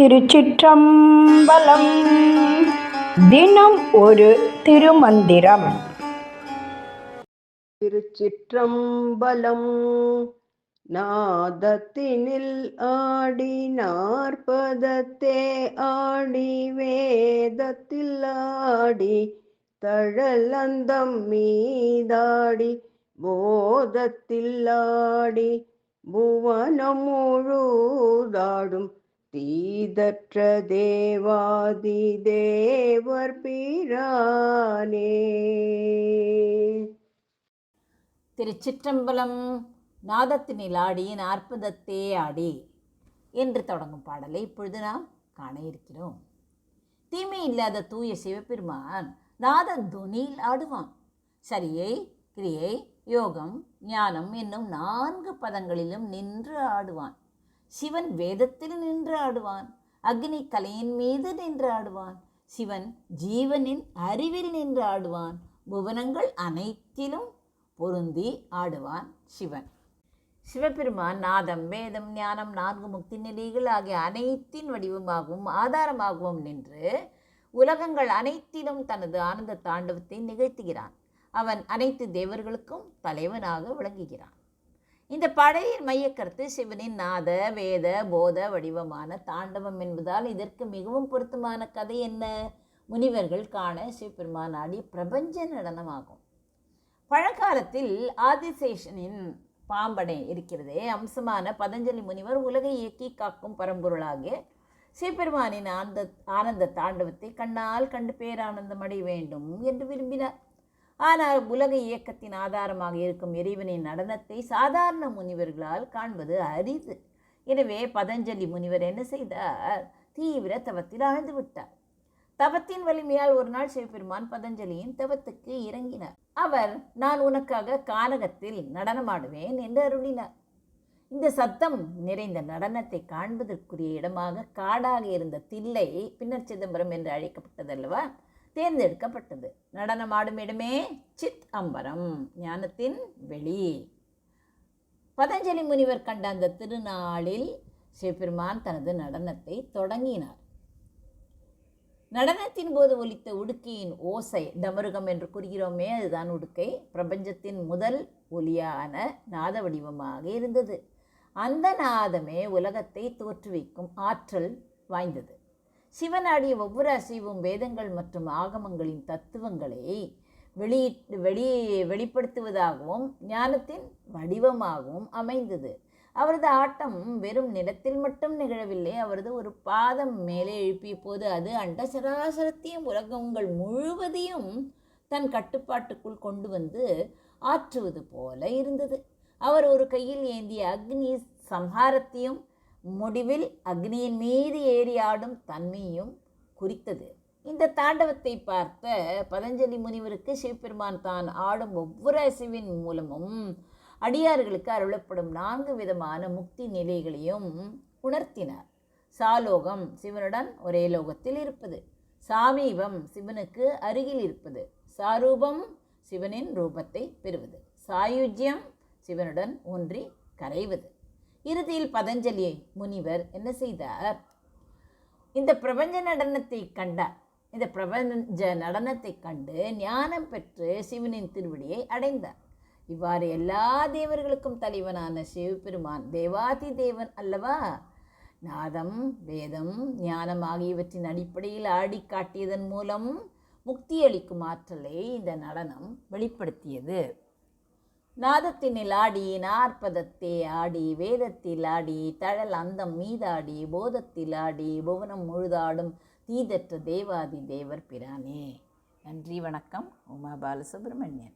திருச்சிற்றம்பலம். தினம் ஒரு திருமந்திரம். திருச்சிற்றம்பலம் நாதத்தினில் ஆடி நாற்பதத்தே ஆடி வேதத்தில் ஆடி தழலந்தம் மீதாடி போதத்தில் ஆடி புவனம் முழுதாடும் தீதற்ற தேவாதி தேவர் பிரானே. திருச்சிற்றம்பலம் நாதத்தினில் ஆடி நாற்பதத்தே ஆடி என்று தொடங்கும் பாடலை இப்பொழுது நாம் காண இருக்கிறோம். தீமை இல்லாத தூய சிவபெருமான் நாதன் துனியில் ஆடுவான். சரியை கிரியை யோகம் ஞானம் என்னும் நான்கு பதங்களிலும் நின்று ஆடுவான். சிவன் வேதத்தில் நின்று ஆடுவான் அக்னி கலையின் மீது நின்று ஆடுவான் சிவன் ஜீவனின் அறிவில் நின்று ஆடுவான் புவனங்கள் அனைத்திலும் பொருந்தி ஆடுவான் சிவன். சிவபெருமான் நாதம் வேதம் ஞானம் நான்கு முக்தி நிலைகள் ஆகிய அனைத்தின் வடிவமாகவும் ஆதாரமாகவும் நின்று உலகங்கள் அனைத்திலும் தனது ஆனந்த தாண்டவத்தை நிகழ்த்துகிறான். அவன் அனைத்து தேவர்களுக்கும் தலைவனாக விளங்குகிறான். இந்த படையின் மையக்கருத்து சிவனின் நாத வேத போத வடிவமான தாண்டவம் என்பதால் இதற்கு மிகவும் பொருத்தமான கதை என்ன? முனிவர்கள் காண சிவபெருமான் ஆடி பிரபஞ்ச நடனமாகும். பழங்காலத்தில் ஆதிசேஷனின் பாம்படை இருக்கிறதே. அம்சமான பதஞ்சலி முனிவர் உலகை இயக்கி காக்கும் பரம்பொருளாகிய சிவபெருமானின் ஆனந்த ஆனந்த தாண்டவத்தை கண்ணால் கண்டு பேரானந்தம் அடைய வேண்டும் என்று விரும்பினார். ஆனால் உலக இயக்கத்தின் ஆதாரமாக இருக்கும் இறைவனின் நடனத்தை சாதாரண முனிவர்களால் காண்பது அரிது. எனவே பதஞ்சலி முனிவர் என்ன செய்தார்? தீவிர தவத்தில் ஆழ்ந்து விட்டார். தவத்தின் வலிமையால் ஒரு நாள் சிவபெருமான் பதஞ்சலியின் தவத்துக்கு இறங்கினார். அவர் நான் உனக்காக கானகத்தில் நடனமாடுவேன் என்று அருளினார். இந்த சத்தம் நிறைந்த நடனத்தை காண்பதற்குரிய இடமாக காடாக இருந்த தில்லை பின்னர் சிதம்பரம் என்று அழைக்கப்பட்டதல்லவா? தேர்ந்தெடுக்கப்பட்டது. நடனமாடும் இடமே சித் அம்பரம் ஞானத்தின் வெளி. பதஞ்சலி முனிவர் கண்ட அந்த திருநாளில் சிவபெருமான் தனது நடனத்தை தொடங்கினார். நடனத்தின் போது ஒலித்த உடுக்கையின் ஓசை டமருகம் என்று கூறுகிறோமே அதுதான் உடுக்கை. பிரபஞ்சத்தின் முதல் ஒலியான நாத வடிவமாக இருந்தது. அந்த நாதமே உலகத்தை தோற்றுவிக்கும் ஆற்றல் வாய்ந்தது. சிவனாடிய ஒவ்வொரு அசைவும் வேதங்கள் மற்றும் ஆகமங்களின் தத்துவங்களை வெளியிட்டு வெளி வெளிப்படுத்துவதாகவும் ஞானத்தின் வடிவமாகவும் அமைந்தது. அவரது ஆட்டம் வெறும் நிலத்தில் மட்டும் நிகழவில்லை. அவரது ஒரு பாதம் மேலே எழுப்பிய போது அது அண்ட சராசரத்தையும் உலகங்கள் முழுவதையும் தன் கட்டுப்பாட்டுக்குள் கொண்டு வந்து ஆற்றுவது போல இருந்தது. அவர் ஒரு கையில் ஏந்திய அக்னி சம்ஹாரத்தையும் முடிவில் அக்னியின் மீது ஏறி ஆடும் தன்மையும் குறித்தது. இந்த தாண்டவத்தை பார்த்த பதஞ்சலி முனிவருக்கு சிவபெருமான் தான் ஆடும் ஒவ்வொரு அசைவின் மூலமும் அடியார்களுக்கு அருளப்படும் நான்கு விதமான முக்தி நிலைகளையும் உணர்த்தினார். சாலோகம் சிவனுடன் ஒரே லோகத்தில் இருப்பது சாமீபம் சிவனுக்கு அருகில் இருப்பது சாரூபம் சிவனின் ரூபத்தை பெறுவது சாயுஜ்யம் சிவனுடன் ஒன்றி கரைவது. இறுதியில் பதஞ்சலி முனிவர் என்ன செய்தார்? இந்த பிரபஞ்ச நடனத்தை கண்டார் இந்த பிரபஞ்ச நடனத்தை கண்டு ஞானம் பெற்று சிவனின் திருவடியை அடைந்தார். இவ்வாறு எல்லா தேவர்களுக்கும் தலைவனான சிவபெருமான் தேவாதி தேவன் அல்லவா? நாதம் வேதம் ஞானம் ஆகியவற்றின் அடிப்படையில் ஆடி காட்டியதன் மூலம் முக்தியளிக்கும் ஆற்றலை இந்த நடனம் வெளிப்படுத்தியது. நாதத்தினில் ஆடி நாற்பதத்தே ஆடி வேதத்தில் ஆடி தழல் அந்தம் மீதாடி போதத்தில் ஆடி புவனம் முழுதாடும் தீதற்ற தேவாதி தேவர் பிரானே. நன்றி வணக்கம். உமா பாலசுப்ரமணியன்.